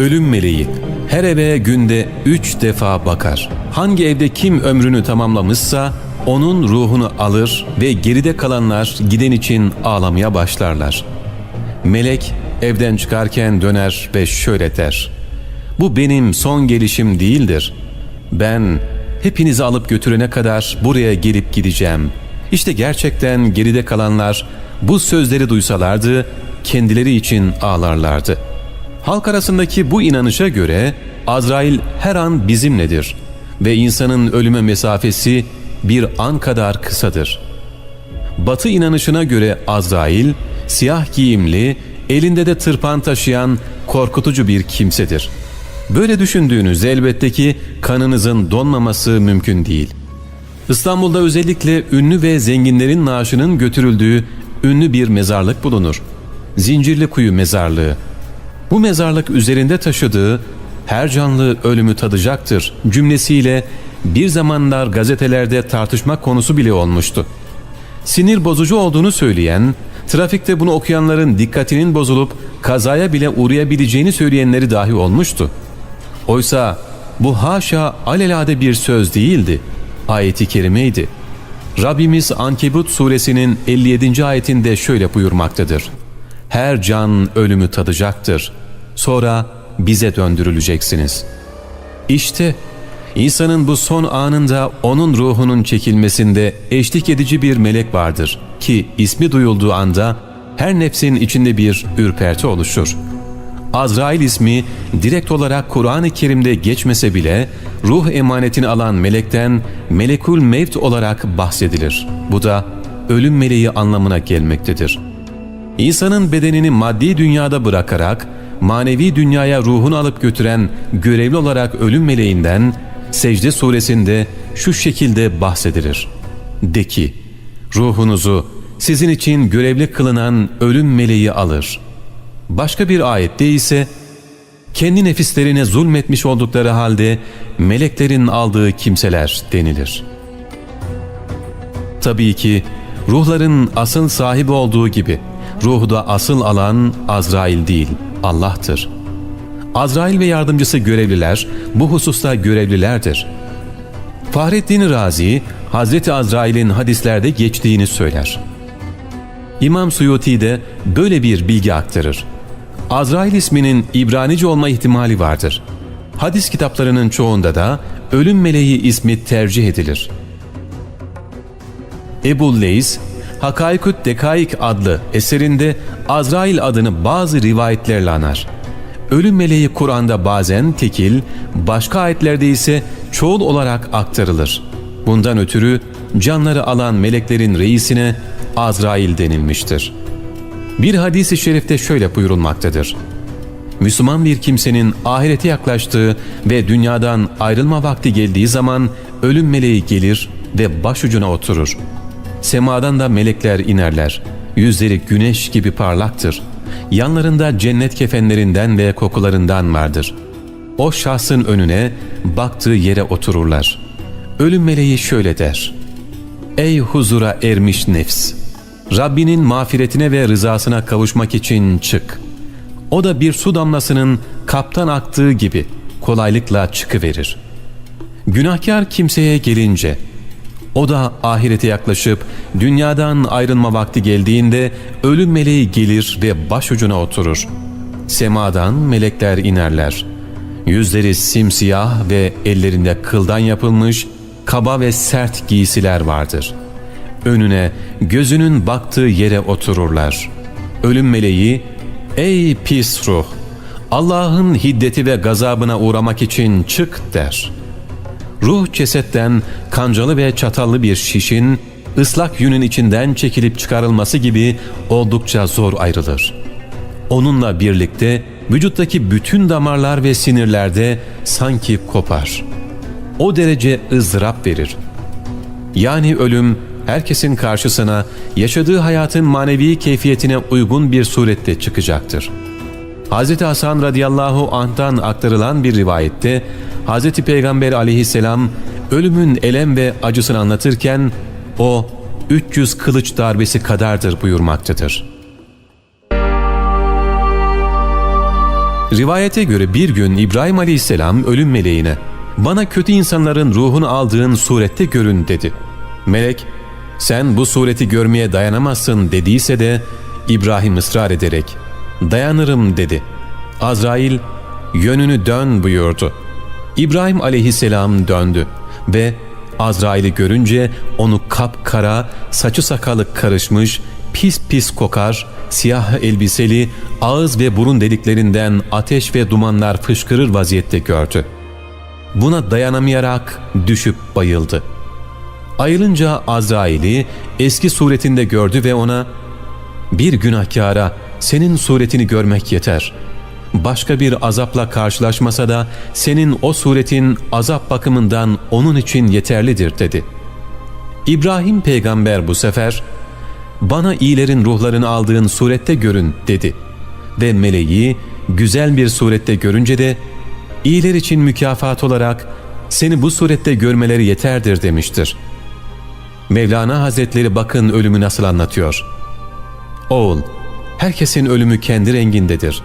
Ölüm meleği her eve günde üç defa bakar. Hangi evde kim ömrünü tamamlamışsa onun ruhunu alır ve geride kalanlar giden için ağlamaya başlarlar. Melek evden çıkarken döner ve şöyle der. Bu benim son gelişim değildir. Ben hepinizi alıp götürene kadar buraya gelip gideceğim. İşte gerçekten geride kalanlar bu sözleri duysalardı kendileri için ağlarlardı. Halk arasındaki bu inanışa göre Azrail her an bizimledir ve insanın ölüme mesafesi bir an kadar kısadır. Batı inanışına göre Azrail, siyah giyimli, elinde de tırpan taşıyan korkutucu bir kimsedir. Böyle düşündüğünüz elbette ki kanınızın donmaması mümkün değil. İstanbul'da özellikle ünlü ve zenginlerin naaşının götürüldüğü ünlü bir mezarlık bulunur. Zincirli Kuyu Mezarlığı. Bu mezarlık üzerinde taşıdığı her canlı ölümü tadacaktır cümlesiyle bir zamanlar gazetelerde tartışma konusu bile olmuştu. Sinir bozucu olduğunu söyleyen, trafikte bunu okuyanların dikkatinin bozulup kazaya bile uğrayabileceğini söyleyenleri dahi olmuştu. Oysa bu haşa alelade bir söz değildi. Ayeti kerimeydi. Rabbimiz Ankebut suresinin 57. ayetinde şöyle buyurmaktadır. Her can ölümü tadacaktır. Sonra bize döndürüleceksiniz. İşte insanın bu son anında onun ruhunun çekilmesinde eşlik edici bir melek vardır ki ismi duyulduğu anda her nefsin içinde bir ürperti oluşur. Azrail ismi direkt olarak Kur'an-ı Kerim'de geçmese bile ruh emanetini alan melekten melekul mevt olarak bahsedilir. Bu da ölüm meleği anlamına gelmektedir. İnsanın bedenini maddi dünyada bırakarak manevi dünyaya ruhunu alıp götüren görevli olarak ölüm meleğinden Secde suresinde şu şekilde bahsedilir. De ki, ruhunuzu sizin için görevli kılınan ölüm meleği alır. Başka bir ayette ise, kendi nefislerine zulmetmiş oldukları halde meleklerin aldığı kimseler denilir. Tabii ki ruhların asıl sahibi olduğu gibi ruhu da asıl alan Azrail değil, Allah'tır. Azrail ve yardımcısı görevliler bu hususta görevlilerdir. Fahrettin Razi, Hazreti Azrail'in hadislerde geçtiğini söyler. İmam Suyuti de böyle bir bilgi aktarır. Azrail isminin İbranice olma ihtimali vardır. Hadis kitaplarının çoğunda da ölüm meleği ismi tercih edilir. Ebu Leys, Hakaykut Dekaik adlı eserinde Azrail adını bazı rivayetlerle anar. Ölüm meleği Kur'an'da bazen tekil, başka ayetlerde ise çoğul olarak aktarılır. Bundan ötürü canları alan meleklerin reisine Azrail denilmiştir. Bir hadis-i şerifte şöyle buyurulmaktadır. Müslüman bir kimsenin ahirete yaklaştığı ve dünyadan ayrılma vakti geldiği zaman ölüm meleği gelir ve başucuna oturur. Semadan da melekler inerler. Yüzleri güneş gibi parlaktır. Yanlarında cennet kefenlerinden ve kokularından vardır. O şahsın önüne baktığı yere otururlar. Ölüm meleği şöyle der. Ey huzura ermiş nefs! Rabbinin mağfiretine ve rızasına kavuşmak için çık. O da bir su damlasının kaptan aktığı gibi kolaylıkla çıkıverir. Günahkar kimseye gelince, o da ahirete yaklaşıp dünyadan ayrılma vakti geldiğinde ölüm meleği gelir ve başucuna oturur. Semadan melekler inerler. Yüzleri simsiyah ve ellerinde kıldan yapılmış kaba ve sert giysiler vardır. Önüne gözünün baktığı yere otururlar. Ölüm meleği ''Ey pis ruh! Allah'ın hiddeti ve gazabına uğramak için çık.'' der.'' Ruh cesetten kancalı ve çatallı bir şişin ıslak yünün içinden çekilip çıkarılması gibi oldukça zor ayrılır. Onunla birlikte vücuttaki bütün damarlar ve sinirlerde sanki kopar. O derece ızdırap verir. Yani ölüm herkesin karşısına yaşadığı hayatın manevi keyfiyetine uygun bir surette çıkacaktır. Hz. Hasan radıyallahu anh'tan aktarılan bir rivayette Hz. Peygamber aleyhisselam ölümün elem ve acısını anlatırken o 300 kılıç darbesi kadardır buyurmaktadır. Rivayete göre bir gün İbrahim Aleyhisselam ölüm meleğine bana kötü insanların ruhunu aldığın surette görün dedi. Melek sen bu sureti görmeye dayanamazsın dediyse de İbrahim ısrar ederek dayanırım dedi. Azrail yönünü dön buyurdu. İbrahim aleyhisselam döndü ve Azrail'i görünce onu kapkara, saçı sakalı karışmış, pis pis kokar, siyah elbiseli, ağız ve burun deliklerinden ateş ve dumanlar fışkırır vaziyette gördü. Buna dayanamayarak düşüp bayıldı. Ayrılınca Azrail'i eski suretinde gördü ve ona ''Bir günahkara senin suretini görmek yeter. Başka bir azapla karşılaşmasa da senin o suretin azap bakımından onun için yeterlidir.'' dedi. İbrahim peygamber bu sefer ''Bana iyilerin ruhlarını aldığın surette görün.'' dedi. Ve meleği güzel bir surette görünce de iyiler için mükafat olarak seni bu surette görmeleri yeterdir demiştir. Mevlana Hazretleri bakın ölümü nasıl anlatıyor. Oğul, herkesin ölümü kendi rengindedir.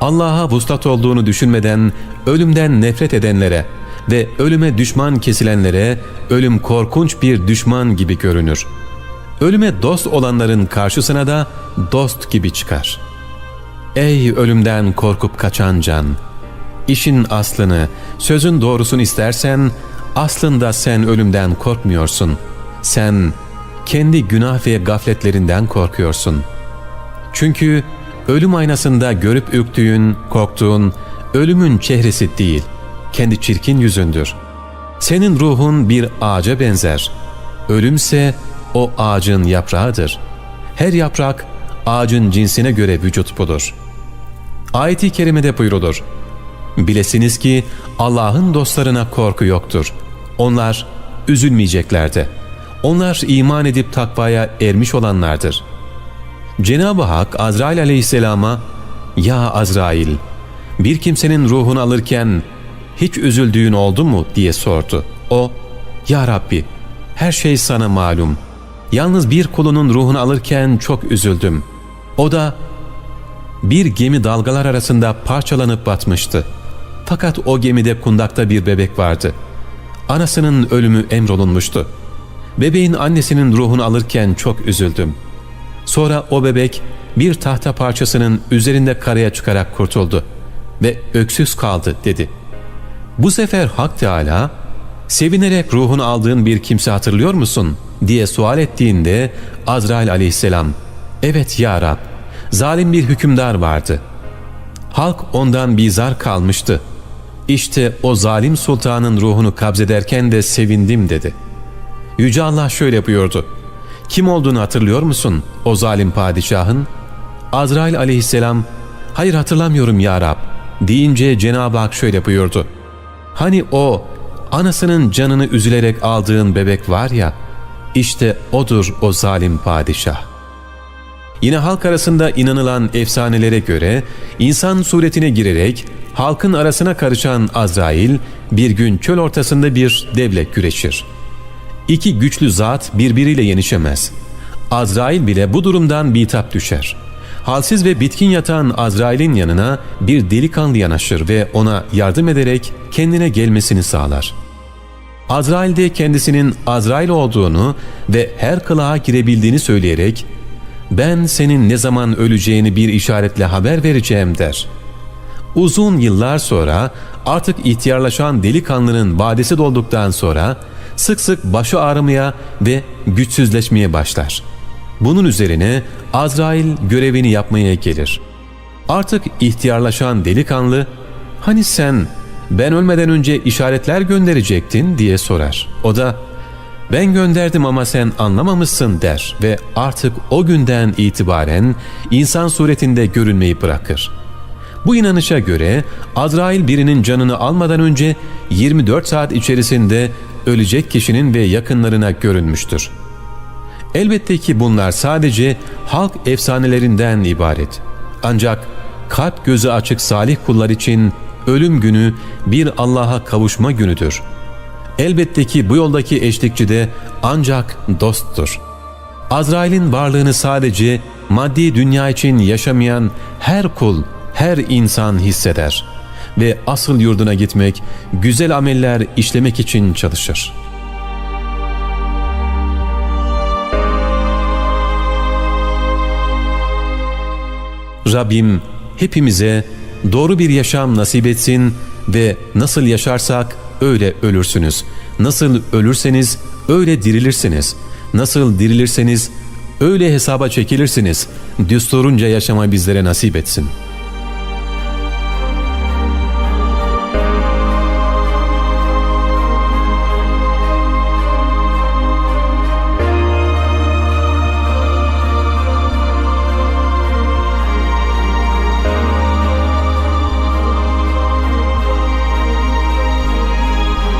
Allah'a vuslat olduğunu düşünmeden ölümden nefret edenlere ve ölüme düşman kesilenlere ölüm korkunç bir düşman gibi görünür. Ölüme dost olanların karşısına da dost gibi çıkar. Ey ölümden korkup kaçan can! İşin aslını, sözün doğrusunu istersen aslında sen ölümden korkmuyorsun. Sen kendi günah ve gafletlerinden korkuyorsun. Çünkü ölüm aynasında görüp ürktüğün, korktuğun ölümün çehresi değil, kendi çirkin yüzündür. Senin ruhun bir ağaca benzer. Ölümse o ağacın yaprağıdır. Her yaprak ağacın cinsine göre vücut bulur. Ayet-i kerimede buyrulur. Bilesiniz ki Allah'ın dostlarına korku yoktur. Onlar üzülmeyecekler de. Onlar iman edip takvaya ermiş olanlardır. Cenab-ı Hak Azrail aleyhisselama ''Ya Azrail, bir kimsenin ruhunu alırken hiç üzüldüğün oldu mu?'' diye sordu. O ''Ya Rabbi, her şey sana malum. Yalnız bir kulunun ruhunu alırken çok üzüldüm. O da bir gemi dalgalar arasında parçalanıp batmıştı. Fakat o gemide kundakta bir bebek vardı. Anasının ölümü emrolunmuştu. Bebeğin annesinin ruhunu alırken çok üzüldüm. Sonra o bebek bir tahta parçasının üzerinde karaya çıkarak kurtuldu ve öksüz kaldı dedi. Bu sefer Hak Teala sevinerek ruhunu aldığın bir kimse hatırlıyor musun diye sual ettiğinde Azrail aleyhisselam evet ya Rab zalim bir hükümdar vardı. Halk ondan bizar kalmıştı. İşte o zalim sultanın ruhunu kabzederken de sevindim dedi. Yüce Allah şöyle buyurdu. Kim olduğunu hatırlıyor musun o zalim padişahın? Azrail aleyhisselam hayır hatırlamıyorum ya Rab deyince Cenab-ı Hak şöyle buyurdu. Hani o anasının canını üzülerek aldığın bebek var ya işte odur o zalim padişah. Yine halk arasında inanılan efsanelere göre insan suretine girerek halkın arasına karışan Azrail bir gün çöl ortasında bir devle güreşir. İki güçlü zat birbiriyle yenişemez. Azrail bile bu durumdan bitap düşer. Halsiz ve bitkin yatan Azrail'in yanına bir delikanlı yanaşır ve ona yardım ederek kendine gelmesini sağlar. Azrail de kendisinin Azrail olduğunu ve her kılığa girebildiğini söyleyerek ben senin ne zaman öleceğini bir işaretle haber vereceğim der. Uzun yıllar sonra artık ihtiyarlaşan delikanlının vadesi dolduktan sonra sık sık başı ağrımaya ve güçsüzleşmeye başlar. Bunun üzerine Azrail görevini yapmaya gelir. Artık ihtiyarlaşan delikanlı, hani sen ben ölmeden önce işaretler gönderecektin diye sorar. O da ben gönderdim ama sen anlamamışsın der ve artık o günden itibaren insan suretinde görünmeyi bırakır. Bu inanışa göre Azrail birinin canını almadan önce 24 saat içerisinde ölecek kişinin ve yakınlarına görünmüştür. Elbette ki bunlar sadece halk efsanelerinden ibaret. Ancak kalp gözü açık salih kullar için ölüm günü bir Allah'a kavuşma günüdür. Elbette ki bu yoldaki eşlikçi de ancak dosttur. Azrail'in varlığını sadece maddi dünya için yaşamayan her kul, her insan hisseder ve asıl yurduna gitmek, güzel ameller işlemek için çalışır. Rabbim hepimize doğru bir yaşam nasip etsin ve nasıl yaşarsak öyle ölürsünüz. Nasıl ölürseniz öyle dirilirsiniz. Nasıl dirilirseniz öyle hesaba çekilirsiniz. Düsturunca yaşama bizlere nasip etsin.''